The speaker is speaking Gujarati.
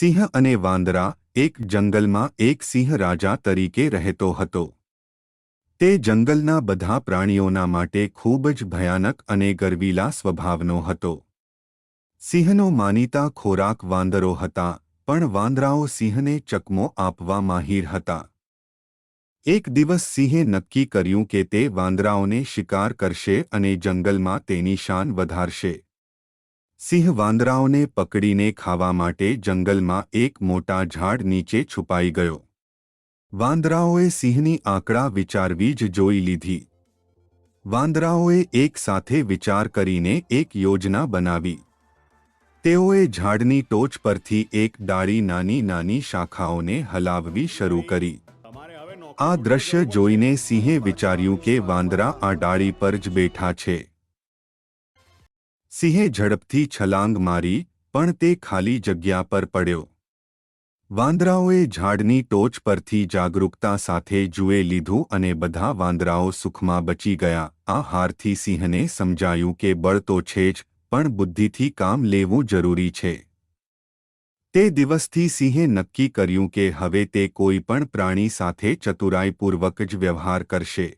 સિંહ અને વાંદરા એક જંગલમાં એક સિંહ રાજા તરીકે રહેતો હતો. તે જંગલના બધા પ્રાણીઓના માટે ખૂબ જ ભયાનક અને ગર્વીલા સ્વભાવનો હતો. સિંહનો માનીતા ખોરાક વાંદરો હતા, પણ વાંદરાઓ સિંહને ચકમો આપવા માહિર હતા. એક દિવસ સિંહે નક્કી કર્યું કે તે વાંદરાઓને શિકાર કરશે અને જંગલમાં તેની શાન વધારશે. સિંહ વાંદરાઓને પકડીને ખાવા માટે જંગલમાં એક મોટા ઝાડ નીચે છુપાઈ ગયો. વાંદરાઓએ સિંહની આંકડા વિચારવી જ જોઈ લીધી. વાંદરાઓએ એક સાથે વિચાર કરીને એક યોજના બનાવી. તેઓએ ઝાડની ટોચ પરથી એક ડાળી નાની નાની શાખાઓને હલાવવી શરૂ કરી. આ દ્રશ્ય જોઈને સિંહે વિચાર્યું કે વાંદરા આ ડાળી પર જ બેઠા છે. સિંહે ઝડપથી છલાંગ મારી, પણ તે ખાલી જગ્યા પર પડ્યો. વાંદરાઓએ ઝાડની ટોચ પરથી જાગરૂકતા સાથે જુએ લીધું અને બધા વાંદરાઓ સુખમાં બચી ગયા. આ હારથી સિંહને સમજાયું કે બળ તો છે જ, પણ બુદ્ધિથી કામ લેવું જરૂરી છે. તે દિવસથી સિંહે નક્કી કર્યું કે હવે તે કોઈ પણ પ્રાણી સાથે ચતુરાઈપૂર્વક જ વ્યવહાર કરશે.